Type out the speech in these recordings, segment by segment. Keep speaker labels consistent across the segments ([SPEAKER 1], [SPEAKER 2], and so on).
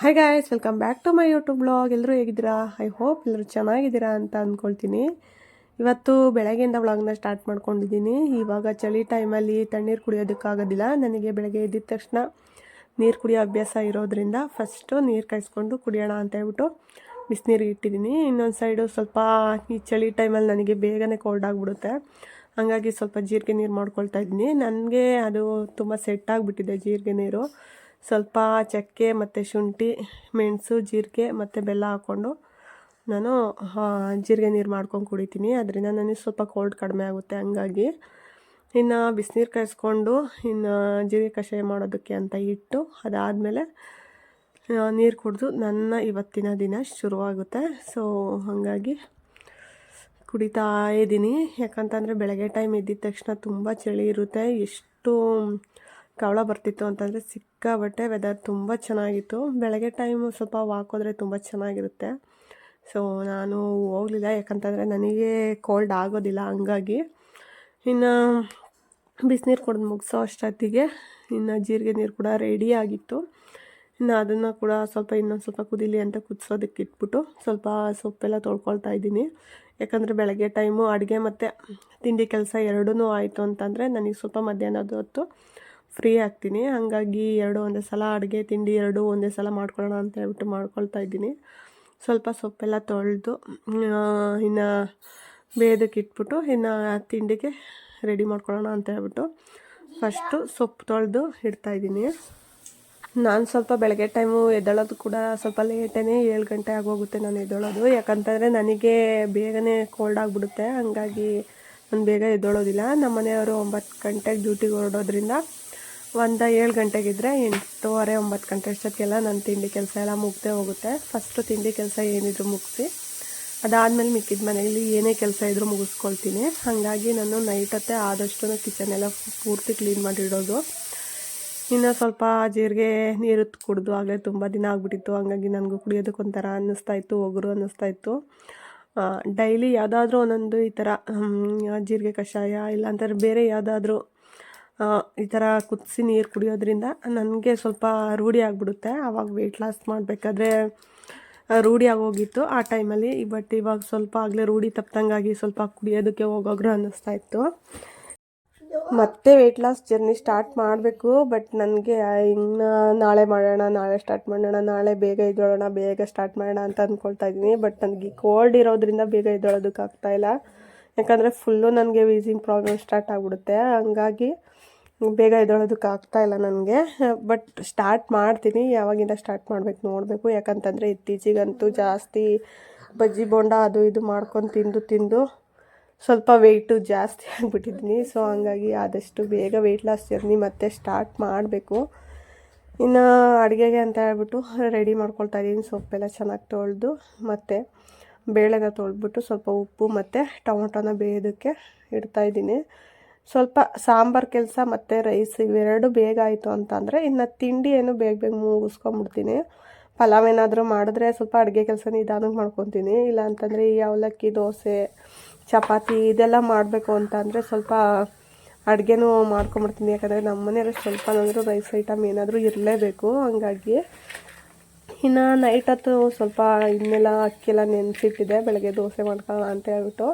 [SPEAKER 1] Hi guys welcome back to my YouTube vlog ಎಲ್ಲರೂ ಹೇಗಿದ್ದೀರಾ? I hope ಎಲ್ಲರೂ ಚೆನ್ನಾಗಿದ್ದೀರಾ ಅಂತ ಅಂದ್ಕೊಳ್ತೀನಿ. ಇವತ್ತು ಬೆಳಗ್ಗೆಯಿಂದ ವ್ಲಾಗ್ನ ಸ್ಟಾರ್ಟ್ ಮಾಡ್ಕೊಂಡಿದ್ದೀನಿ. ಇವಾಗ ಚಳಿ ಟೈಮಲ್ಲಿ ತಣ್ಣೀರು ಕುಡಿಯೋದಕ್ಕಾಗೋದಿಲ್ಲ. ನನಗೆ ಬೆಳಗ್ಗೆ ಎದ್ದಿದ ತಕ್ಷಣ ನೀರು ಕುಡಿಯೋ ಅಭ್ಯಾಸ ಇರೋದ್ರಿಂದ ಫಸ್ಟು ನೀರು ಕಾಯಿಸ್ಕೊಂಡು ಕುಡಿಯೋಣ ಅಂತ ಹೇಳ್ಬಿಟ್ಟು ಬಿಸಿನೀರಿಗೆ ಇಟ್ಟಿದ್ದೀನಿ. ಇನ್ನೊಂದು ಸೈಡು ಸ್ವಲ್ಪ ಈ ಚಳಿ ಟೈಮಲ್ಲಿ ನನಗೆ ಬೇಗನೆ ಕೋಲ್ಡ್ ಆಗಿಬಿಡುತ್ತೆ. ಹಾಗಾಗಿ ಸ್ವಲ್ಪ ಜೀರಿಗೆ ನೀರು ಮಾಡ್ಕೊಳ್ತಾ ಇದ್ದೀನಿ. ನನಗೆ ಅದು ತುಂಬ ಸೆಟ್ ಆಗಿಬಿಟ್ಟಿದೆ ಜೀರಿಗೆ ನೀರು. ಸ್ವಲ್ಪ ಚಕ್ಕೆ ಮತ್ತು ಶುಂಠಿ, ಮೆಣಸು, ಜೀರಿಗೆ ಮತ್ತು ಬೆಲ್ಲ ಹಾಕ್ಕೊಂಡು ನಾನು ಜೀರಿಗೆ ನೀರು ಮಾಡ್ಕೊಂಡು ಕುಡಿತೀನಿ. ಅದರಿಂದ ನನಗೆ ಸ್ವಲ್ಪ ಕೋಲ್ಡ್ ಕಡಿಮೆ ಆಗುತ್ತೆ. ಹಂಗಾಗಿ ಇನ್ನು ಬಿಸಿನೀರು ಕಾಯಿಸ್ಕೊಂಡು ಇನ್ನು ಜೀರಿಗೆ ಕಷಾಯ ಮಾಡೋದಕ್ಕೆ ಅಂತ ಇಟ್ಟು ಅದಾದಮೇಲೆ ನೀರು ಕುಡಿದು ನನ್ನ ಇವತ್ತಿನ ದಿನ ಶುರುವಾಗುತ್ತೆ. ಸೊ ಹಾಗಾಗಿ ಕುಡಿತಾ ಇದ್ದೀನಿ. ಯಾಕಂತಂದರೆ ಬೆಳಗ್ಗೆ ಟೈಮ್ ಎದ್ದಿದ ತಕ್ಷಣ ತುಂಬ ಚಳಿ ಇರುತ್ತೆ. ಎಷ್ಟು ಕವಳ ಬರ್ತಿತ್ತು ಅಂತಂದರೆ ಸಿಕ್ಕಾಬಟ್ಟೆ ವೆದರ್ ತುಂಬ ಚೆನ್ನಾಗಿತ್ತು. ಬೆಳಗ್ಗೆ ಟೈಮು ಸ್ವಲ್ಪ ವಾಕ್ ಹೋದರೆ ತುಂಬ ಚೆನ್ನಾಗಿರುತ್ತೆ. ಸೊ ನಾನು ಹೋಗಲಿಲ್ಲ. ಯಾಕಂತಂದರೆ ನನಗೆ ಕೋಲ್ಡ್ ಆಗೋದಿಲ್ಲ, ಹಂಗಾಗಿ ಇನ್ನು ಬಿಸಿನೀರು ಕುಡಿದು ಮುಗಿಸೋ ಅಷ್ಟೊತ್ತಿಗೆ ಇನ್ನು ಜೀರಿಗೆ ನೀರು ಕೂಡ ರೆಡಿ ಆಗಿತ್ತು. ಇನ್ನು ಅದನ್ನು ಕೂಡ ಸ್ವಲ್ಪ ಇನ್ನೊಂದು ಸ್ವಲ್ಪ ಕುದಿಲಿ ಅಂತ ಕುದಿಸೋದಕ್ಕೆ ಇಟ್ಬಿಟ್ಟು ಸ್ವಲ್ಪ ಸೊಪ್ಪೆಲ್ಲ ತೊಳ್ಕೊಳ್ತಾ ಇದ್ದೀನಿ. ಯಾಕಂದರೆ ಬೆಳಗ್ಗೆ ಟೈಮು ಅಡುಗೆ ಮತ್ತು ತಿಂಡಿ ಕೆಲಸ ಎರಡೂ ಆಯಿತು ಅಂತಂದರೆ ನನಗೆ ಸ್ವಲ್ಪ ಮಧ್ಯಾಹ್ನದ ಹೊತ್ತು ಫ್ರೀ ಆಗ್ತೀನಿ. ಹಾಗಾಗಿ ಎರಡು ಒಂದೇ ಸಲ ಅಡುಗೆ, ತಿಂಡಿ ಎರಡು ಒಂದೇ ಸಲ ಮಾಡ್ಕೊಳ್ಳೋಣ ಅಂತ ಹೇಳ್ಬಿಟ್ಟು ಮಾಡ್ಕೊಳ್ತಾ ಇದ್ದೀನಿ. ಸ್ವಲ್ಪ ಸೊಪ್ಪೆಲ್ಲ ತೊಳೆದು ಇನ್ನು ಬೇದಕ್ಕೆ ಇಟ್ಬಿಟ್ಟು, ಇನ್ನು ತಿಂಡಿಗೆ ರೆಡಿ ಮಾಡ್ಕೊಳ್ಳೋಣ ಅಂತ ಹೇಳ್ಬಿಟ್ಟು ಫಸ್ಟು ಸೊಪ್ಪು ತೊಳೆದು ಇಡ್ತಾಯಿದ್ದೀನಿ ನಾನು ಸ್ವಲ್ಪ ಬೆಳಗ್ಗೆ ಟೈಮು ಎದ್ದೇಳೋದು ಕೂಡ ಸ್ವಲ್ಪ ಲೇಟೇ ಏಳು ಗಂಟೆ ಆಗೋಗುತ್ತೆ ನಾನು ಎದ್ದೇಳೋದು. ಯಾಕಂತಂದರೆ ನನಗೆ ಬೇಗನೆ ಕೋಲ್ಡ್ ಆಗಿಬಿಡುತ್ತೆ. ಹಂಗಾಗಿ ನಾನು ಬೇಗ ಎದ್ದೇಳೋದಿಲ್ಲ. ನಮ್ಮ ಮನೆಯವರು ಒಂಬತ್ತು ಗಂಟೆಗೆ ಡ್ಯೂಟಿಗೆ ಹೊರಡೋದ್ರಿಂದ ಒಂದು ಏಳು ಗಂಟೆಗಿದ್ರೆ ಎಂಟೂವರೆ, ಒಂಬತ್ತು ಗಂಟೆ ಅಷ್ಟೊತ್ತಿಗೆಲ್ಲ ನನ್ನ ತಿಂಡಿ ಕೆಲಸ ಎಲ್ಲ ಮುಗ್ದೇ ಹೋಗುತ್ತೆ. ಫಸ್ಟು ತಿಂಡಿ ಕೆಲಸ ಏನಿದ್ರು ಮುಗಿಸಿ, ಅದಾದಮೇಲೆ ಮಿಕ್ಕಿದ ಮನೆಯಲ್ಲಿ ಏನೇ ಕೆಲಸ ಇದ್ದರೂ ಮುಗಿಸ್ಕೊಳ್ತೀನಿ. ಹಾಗಾಗಿ ನಾನು ನೈಟ್ ಅತ್ತೆ ಆದಷ್ಟು ಕಿಚನ್ ಎಲ್ಲ ಪೂರ್ತಿ ಕ್ಲೀನ್ ಮಾಡಿಡೋದು. ಇನ್ನು ಸ್ವಲ್ಪ ಜೀರಿಗೆ ನೀರು ಕುಡಿದು ಆಗಲೇ ತುಂಬ ದಿನ ಆಗಿಬಿಟ್ಟಿತ್ತು. ಹಾಗಾಗಿ ನನಗೂ ಕುಡಿಯೋದಕ್ಕೆ ಒಂಥರ ಅನ್ನಿಸ್ತಾ ಇತ್ತು, ಒಗರು ಅನ್ನಿಸ್ತಾ ಇತ್ತು. ಡೈಲಿ ಯಾವುದಾದ್ರೂ ಒಂದೊಂದು ಈ ಥರ ಜೀರಿಗೆ ಕಷಾಯ ಇಲ್ಲಾಂತಾರೆ ಬೇರೆ ಯಾವುದಾದ್ರೂ ಈ ಥರ ಕುದಿಸಿ ನೀರು ಕುಡಿಯೋದ್ರಿಂದ ನನಗೆ ಸ್ವಲ್ಪ ರೂಢಿ ಆಗಿಬಿಡುತ್ತೆ. ಆವಾಗ ವೆಯ್ಟ್ ಲಾಸ್ ಮಾಡಬೇಕಾದ್ರೆ ರೂಢಿ ಆಗೋಗಿತ್ತು. ಆ ಟೈಮಲ್ಲಿ ಬಟ್ ಇವಾಗ ಸ್ವಲ್ಪ ಆಗಲೇ ರೂಢಿ ತಪ್ಪಂಗಾಗಿ ಸ್ವಲ್ಪ ಕುಡಿಯೋದಕ್ಕೆ ಹೋಗೋಗ್ರು ಅನ್ನಿಸ್ತಾ ಇತ್ತು. ಮತ್ತೆ ವೆಯ್ಟ್ ಲಾಸ್ ಜರ್ನಿ ಸ್ಟಾರ್ಟ್ ಮಾಡಬೇಕು ಬಟ್ ನನಗೆ ಇನ್ನು ನಾಳೆ ಮಾಡೋಣ, ನಾಳೆ ಸ್ಟಾರ್ಟ್ ಮಾಡೋಣ, ನಾಳೆ ಬೇಗ ಇದೊಳೋಣ ಬೇಗ ಸ್ಟಾರ್ಟ್ ಮಾಡೋಣ ಅಂತ ಅಂದ್ಕೊಳ್ತಾ ಇದ್ದೀನಿ. ಬಟ್ ನನಗೆ ಕೋಲ್ಡ್ ಇರೋದ್ರಿಂದ ಬೇಗ ಎದ್ದೇಳೋದಕ್ಕೆ ಇಲ್ಲ. ಯಾಕಂದರೆ ಫುಲ್ಲು ನನಗೆ ವೀಸಿಂಗ್ ಪ್ರಾಬ್ಲಮ್ ಸ್ಟಾರ್ಟ್ ಆಗಿಬಿಡುತ್ತೆ. ಹಂಗಾಗಿ ಬೇಗ ಎದ್ದೊಳೋದಕ್ಕೆ ಆಗ್ತಾ ಇಲ್ಲ ನನಗೆ. ಬಟ್ ಸ್ಟಾರ್ಟ್ ಮಾಡ್ತೀನಿ. ಯಾವಾಗಿಂದ ಸ್ಟಾರ್ಟ್ ಮಾಡಬೇಕು ನೋಡಬೇಕು. ಯಾಕಂತಂದರೆ ಇತ್ತೀಚಿಗಂತೂ ಜಾಸ್ತಿ ಬಜ್ಜಿ, ಬೋಂಡ ಅದು ಇದು ಮಾಡ್ಕೊಂಡು ತಿಂದು ತಿಂದು ಸ್ವಲ್ಪ ವೆಯ್ಟು ಜಾಸ್ತಿ ಆಗಿಬಿಟ್ಟಿದ್ದೀನಿ. ಸೊ ಹಂಗಾಗಿ ಆದಷ್ಟು ಬೇಗ ವೆಯ್ಟ್ ಲಾಸ್ ಜರ್ನಿ ಮತ್ತೆ ಸ್ಟಾರ್ಟ್ ಮಾಡಬೇಕು. ಇನ್ನು ಅಡುಗೆಗೆ ಅಂತ ಹೇಳ್ಬಿಟ್ಟು ರೆಡಿ ಮಾಡ್ಕೊಳ್ತಾ ಇದ್ದೀನಿ. ಸೊಪ್ಪೆಲ್ಲ ಚೆನ್ನಾಗಿ ತೊಳೆದು ಮತ್ತು ಬೇಳೆನ ತೊಳೆದ್ಬಿಟ್ಟು ಸ್ವಲ್ಪ ಉಪ್ಪು ಮತ್ತು ಟೊಮೊಟೊನ ಬೇಯೋದಕ್ಕೆ ಇಡ್ತಾಯಿದ್ದೀನಿ ಸ್ವಲ್ಪ ಸಾಂಬಾರು ಕೆಲಸ ಮತ್ತು ರೈಸ್ ಇವೆರಡು ಬೇಗ ಆಯಿತು ಅಂತಂದರೆ ಇನ್ನು ತಿಂಡಿ ಏನು ಬೇಗ ಬೇಗ ಮುಗಿಸ್ಕೊಂಬಿಡ್ತೀನಿ. ಪಲಾವ್ ಏನಾದರೂ ಮಾಡಿದ್ರೆ ಸ್ವಲ್ಪ ಅಡುಗೆ ಕೆಲಸ ನಿಧಾನಕ್ಕೆ ಮಾಡ್ಕೊತೀನಿ. ಇಲ್ಲ ಅಂತಂದರೆ ಈ ಅವಲಕ್ಕಿ, ದೋಸೆ, ಚಪಾತಿ ಇದೆಲ್ಲ ಮಾಡಬೇಕು ಅಂತಂದರೆ ಸ್ವಲ್ಪ ಅಡುಗೆನೂ ಮಾಡ್ಕೊಂಬಿಡ್ತೀನಿ. ಯಾಕಂದರೆ ನಮ್ಮ ಮನೆಯಲ್ಲಿ ಸ್ವಲ್ಪ ಏನಾದರೂ ರೈಸ್ ಐಟಮ್ ಏನಾದರೂ ಇರಲೇಬೇಕು ಹಂಗಾಗಿ. ಇನ್ನು ನೈಟ್ ಹೊತ್ತು ಸ್ವಲ್ಪ ಇನ್ನೆಲ್ಲ ಅಕ್ಕಿಯೆಲ್ಲ ನೆನೆಸಿಟ್ಟಿದೆ. ಬೆಳಗ್ಗೆ ದೋಸೆ ಮಾಡ್ಕೊಳ್ಳೋಣ ಅಂತ ಹೇಳ್ಬಿಟ್ಟು.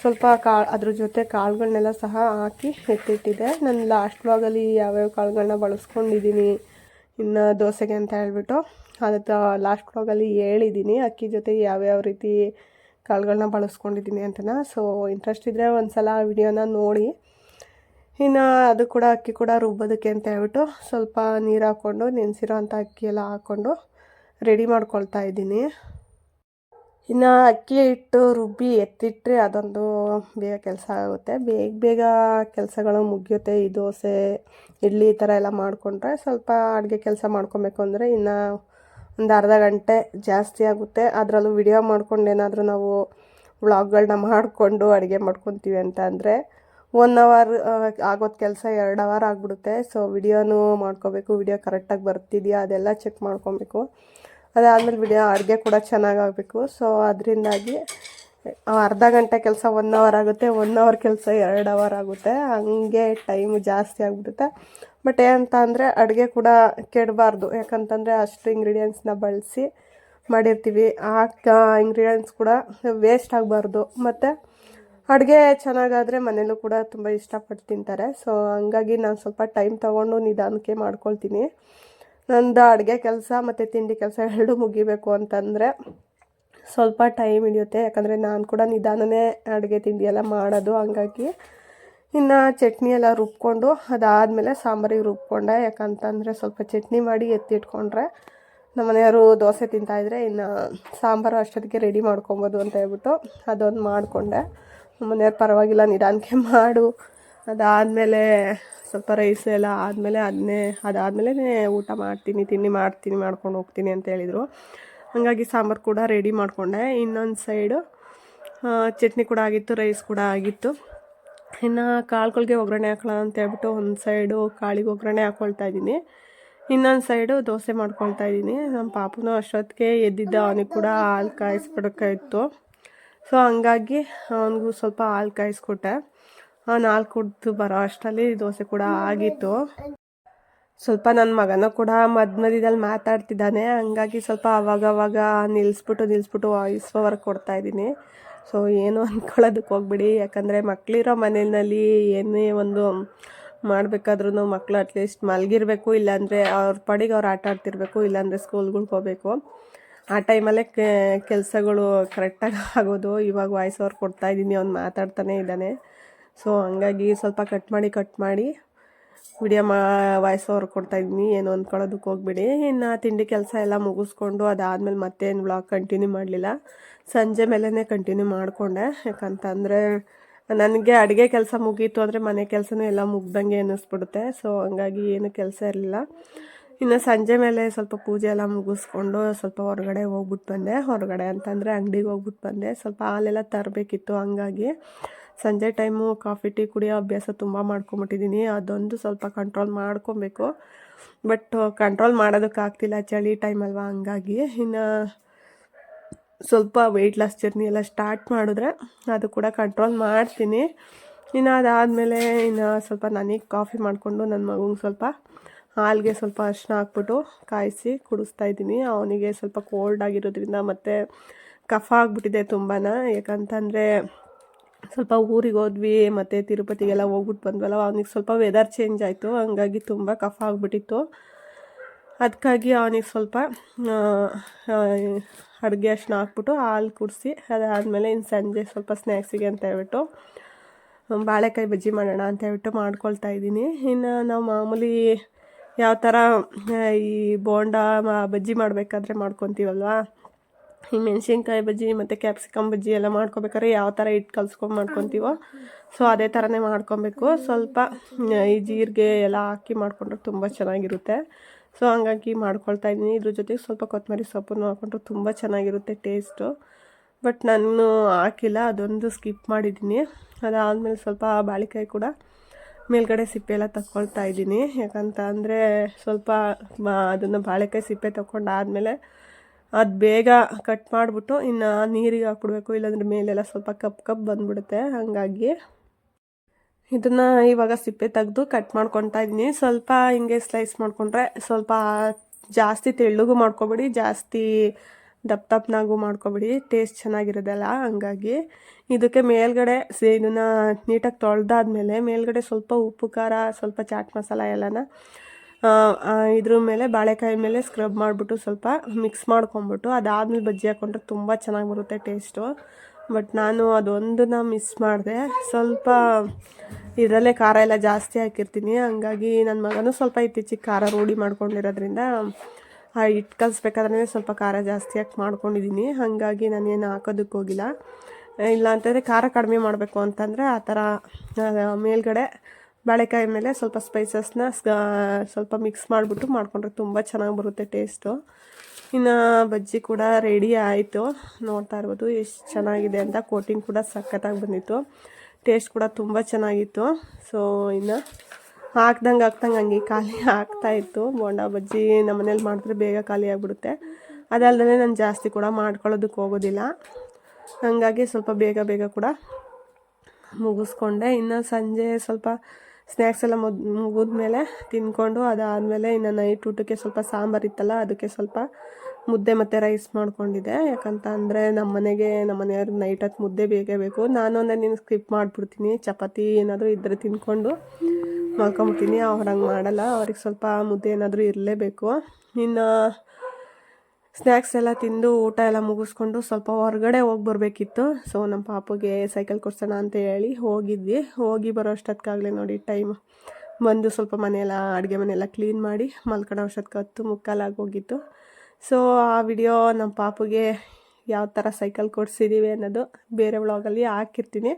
[SPEAKER 1] ಸ್ವಲ್ಪ ಕಾ ಅದ್ರ ಜೊತೆ ಕಾಳುಗಳನ್ನೆಲ್ಲ ಸಹ ಹಾಕಿ ಎತ್ತಿಟ್ಟಿದೆ. ನಾನು ಲಾಸ್ಟ್ ಭಾಗಲ್ಲಿ ಯಾವ್ಯಾವ ಕಾಳುಗಳನ್ನ ಬಳಸ್ಕೊಂಡಿದ್ದೀನಿ ಇನ್ನು ದೋಸೆಗೆ ಅಂತ ಹೇಳ್ಬಿಟ್ಟು. ಅದಕ್ಕೆ ಲಾಸ್ಟ್ ಭಾಗಲ್ಲಿ ಹೇಳಿದ್ದೀನಿ ಅಕ್ಕಿ ಜೊತೆ ಯಾವ್ಯಾವ ರೀತಿ ಕಾಳುಗಳನ್ನ ಬಳಸ್ಕೊಂಡಿದ್ದೀನಿ ಅಂತನ. ಸೊ ಇಂಟ್ರೆಸ್ಟ್ ಇದ್ದರೆ ಒಂದು ಸಲ ವಿಡಿಯೋನ ನೋಡಿ. ಇನ್ನು ಅದು ಕೂಡ, ಅಕ್ಕಿ ಕೂಡ ರುಬ್ಬೋದಕ್ಕೆ ಅಂತ ಹೇಳ್ಬಿಟ್ಟು ಸ್ವಲ್ಪ ನೀರು ಹಾಕ್ಕೊಂಡು ನೆನೆಸಿರೋ ಅಂಥ ಅಕ್ಕಿ ಎಲ್ಲ ಹಾಕ್ಕೊಂಡು ರೆಡಿ ಮಾಡ್ಕೊಳ್ತಾ ಇದ್ದೀನಿ. ಇನ್ನು ಅಕ್ಕಿ ಹಿಟ್ಟು, ರುಬ್ಬಿ ಎತ್ತಿಟ್ಟರೆ ಅದೊಂದು ಬೇಗ ಕೆಲಸ ಆಗುತ್ತೆ. ಬೇಗ ಬೇಗ ಕೆಲಸಗಳು ಮುಗಿಯುತ್ತೆ. ಈ ದೋಸೆ, ಇಡ್ಲಿ ಈ ಥರ ಎಲ್ಲ ಮಾಡಿಕೊಂಡ್ರೆ ಸ್ವಲ್ಪ ಅಡುಗೆ ಕೆಲಸ ಮಾಡ್ಕೊಬೇಕು ಅಂದರೆ ಇನ್ನು ಒಂದು ಅರ್ಧ ಗಂಟೆ ಜಾಸ್ತಿ ಆಗುತ್ತೆ. ಅದರಲ್ಲೂ ವಿಡಿಯೋ ಮಾಡ್ಕೊಂಡು ಏನಾದರೂ ನಾವು ವ್ಲಾಗ್ಗಳನ್ನ ಮಾಡಿಕೊಂಡು ಅಡುಗೆ ಮಾಡ್ಕೊತೀವಿ ಅಂತ ಅಂದರೆ ಒನ್ ಅವರ್ ಆಗೋದು ಕೆಲಸ ಎರಡು ಅವರ್ ಆಗಿಬಿಡುತ್ತೆ. ಸೊ ವಿಡಿಯೋನೂ ಮಾಡ್ಕೋಬೇಕು. ವಿಡಿಯೋ ಕರೆಕ್ಟಾಗಿ ಬರ್ತಿದೆಯಾ ಅದೆಲ್ಲ ಚೆಕ್ ಮಾಡ್ಕೊಬೇಕು. ಅದಾದಮೇಲೆ ವಿಡಿಯೋ ಅಡುಗೆ ಕೂಡ ಚೆನ್ನಾಗಾಗಬೇಕು. ಸೊ ಅದರಿಂದಾಗಿ ಅರ್ಧ ಗಂಟೆ ಕೆಲಸ ಒನ್ ಅವರ್ ಆಗುತ್ತೆ ಒನ್ ಅವರ್ ಕೆಲಸ ಎರಡು ಅವರ್ ಆಗುತ್ತೆ. ಹಂಗೆ ಟೈಮ್ ಜಾಸ್ತಿ ಆಗಿಬಿಡುತ್ತೆ. ಬಟ್ ಏನಂತ ಅಂದರೆ ಅಡುಗೆ ಕೂಡ ಕೆಡಬಾರ್ದು. ಯಾಕಂತಂದರೆ ಅಷ್ಟು ಇಂಗ್ರೀಡಿಯೆಂಟ್ಸ್ನ ಬಳಸಿ ಮಾಡಿರ್ತೀವಿ. ಆ ಇಂಗ್ರೀಡಿಯೆಂಟ್ಸ್ ಕೂಡ ವೇಸ್ಟ್ ಆಗಬಾರ್ದು. ಮತ್ತು ಅಡುಗೆ ಚೆನ್ನಾಗಾದರೆ ಮನೇಲೂ ಕೂಡ ತುಂಬ ಇಷ್ಟಪಟ್ಟು ತಿಂತಾರೆ. ಸೊ ಹಂಗಾಗಿ ನಾನು ಸ್ವಲ್ಪ ಟೈಮ್ ತೊಗೊಂಡು ನಿಧಾನಕ್ಕೆ ಮಾಡ್ಕೊಳ್ತೀನಿ. ನಂದು ಅಡುಗೆ ಕೆಲಸ ಮತ್ತು ತಿಂಡಿ ಕೆಲಸ ಎರಡೂ ಮುಗಿಬೇಕು ಅಂತಂದರೆ ಸ್ವಲ್ಪ ಟೈಮ್ ಹಿಡಿಯುತ್ತೆ. ಯಾಕಂದರೆ ನಾನು ಕೂಡ ನಿಧಾನನೇ ಅಡುಗೆ ತಿಂಡಿ ಎಲ್ಲ ಮಾಡೋದು. ಹಂಗಾಗಿ ಇನ್ನು ಚಟ್ನಿ ಎಲ್ಲ ರುಬ್ಕೊಂಡು ಅದಾದಮೇಲೆ ಸಾಂಬಾರಿಗೆ ರುಬ್ಕೊಂಡೆ. ಯಾಕಂತಂದರೆ ಸ್ವಲ್ಪ ಚಟ್ನಿ ಮಾಡಿ ಎತ್ತಿಟ್ಕೊಂಡ್ರೆ ನಮ್ಮ ಮನೆಯವರು ದೋಸೆ ತಿಂತಾಯಿದ್ರೆ ಇನ್ನು ಸಾಂಬಾರು ಅಷ್ಟೊತ್ತಿಗೆ ರೆಡಿ ಮಾಡ್ಕೊಬೋದು ಅಂತ ಹೇಳ್ಬಿಟ್ಟು ಅದೊಂದು ಮಾಡಿಕೊಂಡೆ. ನಮ್ಮ ಮನೆಯವ್ರು ಪರವಾಗಿಲ್ಲ, ನಿಧಾನಕ್ಕೆ ಮಾಡು. ಅದಾದಮೇಲೆ ಸ್ವಲ್ಪ ರೈಸ್ ಎಲ್ಲ ಆದಮೇಲೆ ಅದನ್ನೇ ಅದಾದಮೇಲೆ ಊಟ ಮಾಡ್ತೀನಿ, ತಿಂಡಿ ಮಾಡ್ತೀನಿ, ಮಾಡ್ಕೊಂಡು ಹೋಗ್ತೀನಿ ಅಂತ ಹೇಳಿದರು. ಹಾಗಾಗಿ ಸಾಂಬಾರು ಕೂಡ ರೆಡಿ ಮಾಡಿಕೊಂಡೆ. ಇನ್ನೊಂದು ಸೈಡು ಚಟ್ನಿ ಕೂಡ ಆಗಿತ್ತು ರೈಸ್ ಕೂಡ ಆಗಿತ್ತು. ಇನ್ನು ಕಾಳುಗಳಿಗೆ ಒಗ್ಗರಣೆ ಹಾಕೋಣ ಅಂತ ಹೇಳ್ಬಿಟ್ಟು ಒಂದು ಸೈಡು ಕಾಳಿಗೆ ಒಗ್ಗರಣೆ ಹಾಕ್ಕೊಳ್ತಾ ಇದ್ದೀನಿ. ಇನ್ನೊಂದು ಸೈಡು ದೋಸೆ ಮಾಡ್ಕೊಳ್ತಾ ಇದ್ದೀನಿ. ನಮ್ಮ ಪಾಪನೂ ಅಷ್ಟೊತ್ತಿಗೆ ಎದ್ದಿದ್ದ, ಅವನಿಗೆ ಕೂಡ ಹಾಲು ಕಾಯಿಸ್ಬಿಡೋಕ್ಕಾಯಿತು ಸೊ ಹಂಗಾಗಿ ಅವನಿಗೂ ಸ್ವಲ್ಪ ಹಾಲು ಕಾಯಿಸ್ಕೊಟ್ಟೆ. ಹಾಲು ಕುಡಿದು ಬರೋ ಅಷ್ಟರಲ್ಲಿ ದೋಸೆ ಕೂಡ ಆಗಿತ್ತು. ಸ್ವಲ್ಪ ನನ್ನ ಮಗನ ಕೂಡ ಮಧ್ಯ ಮಧ್ಯದಲ್ಲಿ ಮಾತಾಡ್ತಿದ್ದಾನೆ. ಹಂಗಾಗಿ ಸ್ವಲ್ಪ ಅವಾಗವಾಗ ನಿಲ್ಲಿಸ್ಬಿಟ್ಟು ನಿಲ್ಲಿಸ್ಬಿಟ್ಟು ವಾಯ್ಸ್ ಓವರ್ ಕೊಡ್ತಾ ಇದ್ದೀನಿ. ಸೊ ಏನು ಅಂದ್ಕೊಳ್ಳೋದಕ್ಕೆ ಹೋಗ್ಬಿಡಿ. ಯಾಕಂದರೆ ಮಕ್ಕಳಿರೋ ಮನೆಯಲ್ಲಿ ಏನೇ ಒಂದು ಮಾಡಬೇಕಾದ್ರೂ ಮಕ್ಕಳು ಅಟ್ಲೀಸ್ಟ್ ಮಲಗಿರ್ಬೇಕು, ಇಲ್ಲಾಂದರೆ ಅವ್ರ ಪಾಡಿಗೆ ಅವ್ರು ಆಟ ಆಡ್ತಿರ್ಬೇಕು, ಇಲ್ಲಾಂದರೆ ಸ್ಕೂಲ್ಗಳ್ಗೆ ಹೋಗ್ಬೇಕು. ಆ ಟೈಮಲ್ಲೇ ಕೆಲಸಗಳು ಕರೆಕ್ಟಾಗಿ ಆಗೋದು. ಇವಾಗ ವಾಯ್ಸ್ ಓವರ್ ಕೊಡ್ತಾ ಇದ್ದೀನಿ. ಅವ್ನು ಮಾತಾಡ್ತಾನೆ ಇದ್ದಾನೆ. ಸೊ ಹಂಗಾಗಿ ಸ್ವಲ್ಪ ಕಟ್ ಮಾಡಿ ಕಟ್ ಮಾಡಿ ವಿಡಿಯೋ ಮಾ ವಾಯ್ಸ್ ಓವರ್ ಕೊಡ್ತಾಯಿದ್ದೀನಿ ಏನು ಅಂದ್ಕೊಳ್ಳೋದಕ್ಕೆ ಹೋಗ್ಬಿಡಿ. ಇನ್ನು ತಿಂಡಿ ಕೆಲಸ ಎಲ್ಲ ಮುಗಿಸ್ಕೊಂಡು ಅದಾದಮೇಲೆ ಮತ್ತೇನು ವ್ಲಾಗ್ ಕಂಟಿನ್ಯೂ ಮಾಡಲಿಲ್ಲ. ಸಂಜೆ ಮೇಲೇ ಕಂಟಿನ್ಯೂ ಮಾಡಿಕೊಂಡೆ. ಯಾಕಂತಂದರೆ ನನಗೆ ಅಡುಗೆ ಕೆಲಸ ಮುಗೀತು ಅಂದರೆ ಮನೆ ಕೆಲಸನೂ ಎಲ್ಲ ಮುಗ್ದಂಗೆ ಅನ್ನಿಸ್ಬಿಡುತ್ತೆ ಸೊ ಹಂಗಾಗಿ ಏನು ಕೆಲಸ ಇರಲಿಲ್ಲ. ಇನ್ನು ಸಂಜೆ ಮೇಲೆ ಸ್ವಲ್ಪ ಪೂಜೆ ಎಲ್ಲ ಮುಗಿಸ್ಕೊಂಡು ಸ್ವಲ್ಪ ಹೊರಗಡೆ ಹೋಗ್ಬಿಟ್ಟು ಬಂದೆ. ಹೊರಗಡೆ ಅಂತಂದರೆ ಅಂಗಡಿಗೆ ಹೋಗ್ಬಿಟ್ಟು ಬಂದೆ. ಸ್ವಲ್ಪ ಹಾಲೆಲ್ಲ ತರಬೇಕಿತ್ತು ಹಂಗಾಗಿ. ಸಂಜೆ ಟೈಮು ಕಾಫಿ, ಟೀ ಕುಡಿಯೋ ಅಭ್ಯಾಸ ತುಂಬ ಮಾಡ್ಕೊಂಬಿಟ್ಟಿದ್ದೀನಿ ಅದೊಂದು ಸ್ವಲ್ಪ ಕಂಟ್ರೋಲ್ ಮಾಡ್ಕೊಬೇಕು. ಬಟ್ ಕಂಟ್ರೋಲ್ ಮಾಡೋದಕ್ಕಾಗ್ತಿಲ್ಲ ಚಳಿ ಟೈಮ್ ಅಲ್ವಾ, ಹಂಗಾಗಿ ಇನ್ನು ಸ್ವಲ್ಪ ವೆಯ್ಟ್ ಲಾಸ್ ಜರ್ನಿ ಎಲ್ಲ ಸ್ಟಾರ್ಟ್ ಮಾಡಿದ್ರೆ ಅದು ಕೂಡ ಕಂಟ್ರೋಲ್ ಮಾಡ್ತೀನಿ. ಇನ್ನು ಅದಾದಮೇಲೆ ಇನ್ನು ಸ್ವಲ್ಪ ನನಗೆ ಕಾಫಿ ಮಾಡಿಕೊಂಡು ನನ್ನ ಮಗುಗೆ ಸ್ವಲ್ಪ ಹಾಲಿಗೆ ಸ್ವಲ್ಪ ಅರಿಶಿನ ಹಾಕ್ಬಿಟ್ಟು ಕಾಯಿಸಿ ಕುಡಿಸ್ತಾ ಇದ್ದೀನಿ. ಅವನಿಗೆ ಸ್ವಲ್ಪ ಕೋಲ್ಡ್ ಆಗಿರೋದ್ರಿಂದ ಮತ್ತು ಕಫ ಆಗಿಬಿಟ್ಟಿದೆ ತುಂಬಾ ಯಾಕಂತಂದರೆ ಸ್ವಲ್ಪ ಊರಿಗೆ ಹೋದ್ವಿ, ಮತ್ತು ತಿರುಪತಿಗೆಲ್ಲ ಹೋಗ್ಬಿಟ್ಟು ಬಂದ್ವಲ್ಲ, ಅವನಿಗೆ ಸ್ವಲ್ಪ ವೆದರ್ ಚೇಂಜ್ ಆಯಿತು, ಹಂಗಾಗಿ ತುಂಬ ಕಫ ಆಗಿಬಿಟ್ಟಿತ್ತು. ಅದಕ್ಕಾಗಿ ಅವನಿಗೆ ಸ್ವಲ್ಪ ಅಡುಗೆ ಅಷ್ಟನ್ನ ಹಾಕ್ಬಿಟ್ಟು ಹಾಲು ಕುಡಿಸಿ, ಅದಾದಮೇಲೆ ಇನ್ನು ಸಂಜೆ ಸ್ವಲ್ಪ ಸ್ನ್ಯಾಕ್ಸಿಗೆ ಅಂತ ಹೇಳ್ಬಿಟ್ಟು ಬಾಳೆಕಾಯಿ ಬಜ್ಜಿ ಮಾಡೋಣ ಅಂತ ಹೇಳ್ಬಿಟ್ಟು ಮಾಡ್ಕೊಳ್ತಾ ಇದ್ದೀನಿ. ಇನ್ನು ನಾವು ಮಾಮೂಲಿ ಯಾವ ಥರ ಈ ಬೋಂಡ ಬಜ್ಜಿ ಮಾಡಬೇಕಾದ್ರೆ ಮಾಡ್ಕೊತೀವಲ್ವಾ? ಈ ಮೆಣಸಿನ್ಕಾಯಿ ಬಜ್ಜಿ ಮತ್ತು ಕ್ಯಾಪ್ಸಿಕಮ್ ಬಜ್ಜಿ ಎಲ್ಲ ಮಾಡ್ಕೊಬೇಕಾದ್ರೆ ಯಾವ ಥರ ಹಿಟ್ಟು ಕಲ್ಸ್ಕೊಂಡು ಮಾಡ್ಕೊತೀವೋ. ಸೊ ಅದೇ ಥರನೇ ಮಾಡ್ಕೊಬೇಕು. ಸ್ವಲ್ಪ ಈ ಜೀರಿಗೆ ಎಲ್ಲ ಹಾಕಿ ಮಾಡಿಕೊಂಡ್ರೆ ತುಂಬ ಚೆನ್ನಾಗಿರುತ್ತೆ. ಸೊ ಹಂಗಾಗಿ ಮಾಡ್ಕೊಳ್ತಾ ಇದ್ದೀನಿ. ಇದ್ರ ಜೊತೆಗೆ ಸ್ವಲ್ಪ ಕೊತ್ತಂಬರಿ ಸೊಪ್ಪನ್ನು ಹಾಕ್ಕೊಂಡ್ರೆ ತುಂಬ ಚೆನ್ನಾಗಿರುತ್ತೆ ಟೇಸ್ಟು. ಬಟ್ ನಾನು ಹಾಕಿಲ್ಲ, ಅದೊಂದು ಸ್ಕಿಪ್ ಮಾಡಿದ್ದೀನಿ. ಅದಾದಮೇಲೆ ಸ್ವಲ್ಪ ಬಾಳೆಕಾಯಿ ಕೂಡ ಮೇಲ್ಗಡೆ ಸಿಪ್ಪೆ ಎಲ್ಲ ತಗೊಳ್ತಾ ಇದ್ದೀನಿ. ಯಾಕಂತ ಅಂದರೆ ಸ್ವಲ್ಪ ಅದನ್ನು ಬಾಳೆಕಾಯಿ ಸಿಪ್ಪೆ ತಗೊಂಡಾದ್ಮೇಲೆ ಅದು ಬೇಗ ಕಟ್ ಮಾಡಿಬಿಟ್ಟು ಇನ್ನು ನೀರಿಗೆ ಹಾಕ್ಬಿಡ್ಬೇಕು, ಇಲ್ಲಾಂದ್ರೆ ಮೇಲೆಲ್ಲ ಸ್ವಲ್ಪ ಕಪ್ ಕಪ್ ಬಂದ್ಬಿಡುತ್ತೆ, ಹಾಗಾಗಿ ಇದನ್ನು ಇವಾಗ ಸಿಪ್ಪೆ ತೆಗೆದು ಕಟ್ ಮಾಡ್ಕೊತಾ ಇದ್ದೀನಿ ಸ್ವಲ್ಪ ಹಿಂಗೆ ಸ್ಲೈಸ್ ಮಾಡಿಕೊಂಡ್ರೆ ಸ್ವಲ್ಪ ಜಾಸ್ತಿ ತೆಳ್ಳಗೂ ಮಾಡ್ಕೊಬೇಡಿ, ಜಾಸ್ತಿ ದಪ್ಪ ದಪ್ಪನಾಗೂ ಮಾಡ್ಕೊಬಿಡಿ ಟೇಸ್ಟ್ ಚೆನ್ನಾಗಿರೋದಲ್ಲ. ಹಂಗಾಗಿ ಇದಕ್ಕೆ ಮೇಲ್ಗಡೆ ಇದನ್ನು ನೀಟಾಗಿ ತೊಳೆದಾದ್ಮೇಲೆ ಮೇಲ್ಗಡೆ ಸ್ವಲ್ಪ ಉಪ್ಪು, ಖಾರ, ಸ್ವಲ್ಪ ಚಾಟ್ ಮಸಾಲ ಎಲ್ಲನ ಇದ್ರ ಮೇಲೆ ಬಾಳೆಕಾಯಿ ಮೇಲೆ ಸ್ಕ್ರಬ್ ಮಾಡಿಬಿಟ್ಟು ಸ್ವಲ್ಪ ಮಿಕ್ಸ್ ಮಾಡ್ಕೊಂಬಿಟ್ಟು ಅದಾದ್ಮೇಲೆ ಬಜ್ಜಿ ಹಾಕ್ಕೊಂಡ್ರೆ ತುಂಬ ಚೆನ್ನಾಗಿ ಬರುತ್ತೆ ಟೇಸ್ಟು ಬಟ್ ನಾನು ಅದೊಂದನ್ನ ಮಿಸ್ ಮಾಡಿದೆ. ಸ್ವಲ್ಪ ಇದರಲ್ಲೇ ಖಾರ ಎಲ್ಲ ಜಾಸ್ತಿ ಹಾಕಿರ್ತೀನಿ. ಹಂಗಾಗಿ ನನ್ನ ಮಗನೂ ಸ್ವಲ್ಪ ಇತ್ತೀಚಿಗೆ ಖಾರ ರೂಢಿ ಮಾಡ್ಕೊಂಡಿರೋದ್ರಿಂದ, ಆ ಹಿಟ್ಟು ಕಲಿಸ್ಬೇಕಾದ್ರೆ ಸ್ವಲ್ಪ ಖಾರ ಜಾಸ್ತಿ ಹಾಕಿ ಮಾಡ್ಕೊಂಡಿದ್ದೀನಿ ಹಾಗಾಗಿ ನಾನೇನು ಹಾಕೋದಕ್ಕೆ ಹೋಗಿಲ್ಲ. ಇಲ್ಲ ಅಂತಂದರೆ ಖಾರ ಕಡಿಮೆ ಮಾಡಬೇಕು ಅಂತಂದರೆ ಆ ಥರ ಮೇಲ್ಗಡೆ ಬಾಳೆಕಾಯಿ ಮೇಲೆ ಸ್ವಲ್ಪ ಸ್ಪೈಸಸ್ನ ಸ್ವಲ್ಪ ಮಿಕ್ಸ್ ಮಾಡಿಬಿಟ್ಟು ಮಾಡಿಕೊಂಡ್ರೆ ತುಂಬ ಚೆನ್ನಾಗಿ ಬರುತ್ತೆ ಟೇಸ್ಟು ಇನ್ನು ಬಜ್ಜಿ ಕೂಡ ರೆಡಿ ಆಯಿತು. ನೋಡ್ತಾ ಇರ್ಬೋದು ಎಷ್ಟು ಚೆನ್ನಾಗಿದೆ ಅಂತ ಕೋಟಿಂಗ್ ಕೂಡ ಸಖತ್ತಾಗಿ ಬಂದಿತ್ತು. ಟೇಸ್ಟ್ ಕೂಡ ತುಂಬ ಚೆನ್ನಾಗಿತ್ತು. ಸೊ ಇನ್ನು ಹಾಕ್ದಂಗೆ ಹಾಕ್ದಂಗೆ ಹಂಗೆ ಖಾಲಿ ಆಗ್ತಾಯಿತ್ತು ಬೋಂಡ ಬಜ್ಜಿ ನಮ್ಮ ಮನೇಲಿ ಮಾಡಿದ್ರೆ ಬೇಗ ಖಾಲಿ ಆಗಿಬಿಡುತ್ತೆ. ಅದಲ್ಲದೆ ನಾನು ಜಾಸ್ತಿ ಕೂಡ ಮಾಡ್ಕೊಳ್ಳೋದಕ್ಕೆ ಹೋಗೋದಿಲ್ಲ. ಹಾಗಾಗಿ ಸ್ವಲ್ಪ ಬೇಗ ಬೇಗ ಕೂಡ ಮುಗಿಸ್ಕೊಂಡೆ. ಇನ್ನು ಸಂಜೆ ಸ್ವಲ್ಪ ಸ್ನ್ಯಾಕ್ಸ್ ಎಲ್ಲ ಮುದ್ ಮುಗಿದ್ಮೇಲೆ ತಿಂದ್ಕೊಂಡು ಅದಾದಮೇಲೆ ಇನ್ನು ನೈಟ್ ಊಟಕ್ಕೆ ಸ್ವಲ್ಪ ಸಾಂಬಾರು ಇತ್ತಲ್ಲ, ಅದಕ್ಕೆ ಸ್ವಲ್ಪ ಮುದ್ದೆ ಮತ್ತು ರೈಸ್ ಮಾಡ್ಕೊಂಡಿದ್ದೆ. ಯಾಕಂತ ಅಂದರೆ ನಮ್ಮ ಮನೆಗೆ ನಮ್ಮ ಮನೆಯವ್ರಿಗೆ ನೈಟ್ ಹೊತ್ತು ಮುದ್ದೆ ಬೇಕೇ ಬೇಕು. ನಾನು ಅಂದರೆ ನೀನು ಸ್ಕಿಪ್ ಮಾಡಿಬಿಡ್ತೀನಿ. ಚಪಾತಿ ಏನಾದರೂ ಇದ್ದರೆ ತಿಂದ್ಕೊಂಡು ಮಲ್ಕೊಂಬಿಡ್ತೀನಿ. ಅವ್ರು ಹಂಗೆ ಮಾಡಲ್ಲ. ಅವ್ರಿಗೆ ಸ್ವಲ್ಪ ಮುದ್ದೆ ಏನಾದರೂ ಇರಲೇಬೇಕು. ಇನ್ನು ಸ್ನ್ಯಾಕ್ಸ್ ಎಲ್ಲ ತಿಂದು ಊಟ ಎಲ್ಲ ಮುಗಿಸ್ಕೊಂಡು ಸ್ವಲ್ಪ ಹೊರಗಡೆ ಹೋಗಿ ಬರಬೇಕಿತ್ತು. ಸೊ ನಮ್ಮ ಪಾಪುಗೆ ಸೈಕಲ್ ಕೊಡ್ಸೋಣ ಅಂತ ಹೇಳಿ ಹೋಗಿದ್ವಿ. ಹೋಗಿ ಬರೋ ಅಷ್ಟೊತ್ತಿಗಾಗಲೇ ನೋಡಿ ಟೈಮ್ ಬಂದು ಸ್ವಲ್ಪ ಮನೆಯೆಲ್ಲ, ಅಡುಗೆ ಮನೆಯೆಲ್ಲ ಕ್ಲೀನ್ ಮಾಡಿ ಮಲ್ಕೊಳ್ಳೋ ಅಷ್ಟೊತ್ತಿಗೆ ಹತ್ತು ಮುಕ್ಕಾಲಾಗಿ ಹೋಗಿತ್ತು. ಸೊ ಆ ವಿಡಿಯೋ ನಮ್ಮ ಪಾಪುಗೆ ಯಾವ ಥರ ಸೈಕಲ್ ಕೊಡ್ಸಿದ್ದೀವಿ ಅನ್ನೋದು ಬೇರೆ ವ್ಲಾಗಲ್ಲಿ ಹಾಕಿರ್ತೀನಿ.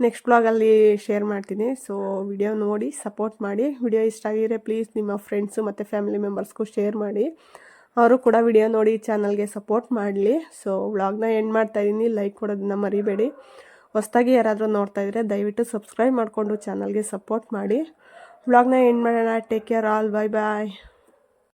[SPEAKER 1] ನೆಕ್ಸ್ಟ್ ಬ್ಲಾಗಲ್ಲಿ ಶೇರ್ ಮಾಡ್ತೀನಿ. ಸೊ ವಿಡಿಯೋ ನೋಡಿ ಸಪೋರ್ಟ್ ಮಾಡಿ. ವಿಡಿಯೋ ಇಷ್ಟ ಆಗಿದ್ರೆ ಪ್ಲೀಸ್ ನಿಮ್ಮ ಫ್ರೆಂಡ್ಸು ಮತ್ತು ಫ್ಯಾಮಿಲಿ ಮೆಂಬರ್ಸ್ಗೂ ಶೇರ್ ಮಾಡಿ. ಅವರು ಕೂಡ ವಿಡಿಯೋ ನೋಡಿ ಚಾನಲ್ಗೆ ಸಪೋರ್ಟ್ ಮಾಡಲಿ. ಸೊ ವ್ಲಾಗ್ನ ಎಂಡ್ ಮಾಡ್ತಾ ಇದ್ದೀನಿ ಲೈಕ್ ಕೊಡೋದನ್ನ ಮರಿಬೇಡಿ. ಹೊಸದಾಗಿ ಯಾರಾದರೂ ನೋಡ್ತಾ ಇದ್ದರೆ ದಯವಿಟ್ಟು ಸಬ್ಸ್ಕ್ರೈಬ್ ಮಾಡಿಕೊಂಡು ಚಾನಲ್ಗೆ ಸಪೋರ್ಟ್ ಮಾಡಿ. ವ್ಲಾಗ್ನ ಎಂಡ್ ಮಾಡೋಣ. Take care all bye bye